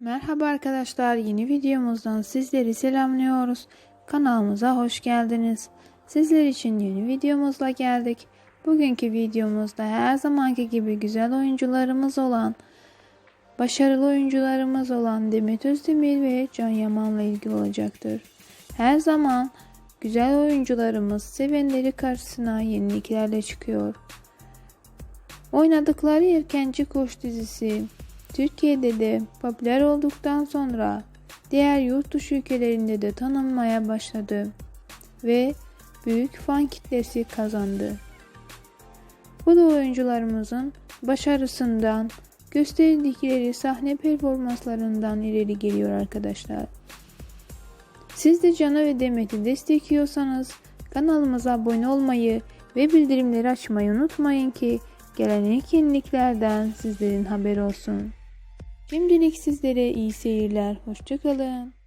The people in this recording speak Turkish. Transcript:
Merhaba arkadaşlar, yeni videomuzdan sizleri selamlıyoruz. Kanalımıza hoş geldiniz. Sizler için yeni videomuzla geldik. Bugünkü videomuzda her zamanki gibi güzel oyuncularımız olan, başarılı oyuncularımız olan Demet Özdemir ve Can Yaman'la ilgili olacaktır. Her zaman güzel oyuncularımız sevenleri karşısına yeniliklerle çıkıyor. Oynadıkları Erkenci Koç dizisi Türkiye'de de popüler olduktan sonra diğer yurt dışı ülkelerinde de tanınmaya başladı ve büyük fan kitlesi kazandı. Bu da oyuncularımızın başarısından, gösterdikleri sahne performanslarından ileri geliyor arkadaşlar. Siz de Can'a ve Demet'i destekliyorsanız kanalımıza abone olmayı ve bildirimleri açmayı unutmayın ki gelen ilk yeniliklerden sizlerin haberi olsun. Şimdilik sizlere iyi seyirler. Hoşçakalın.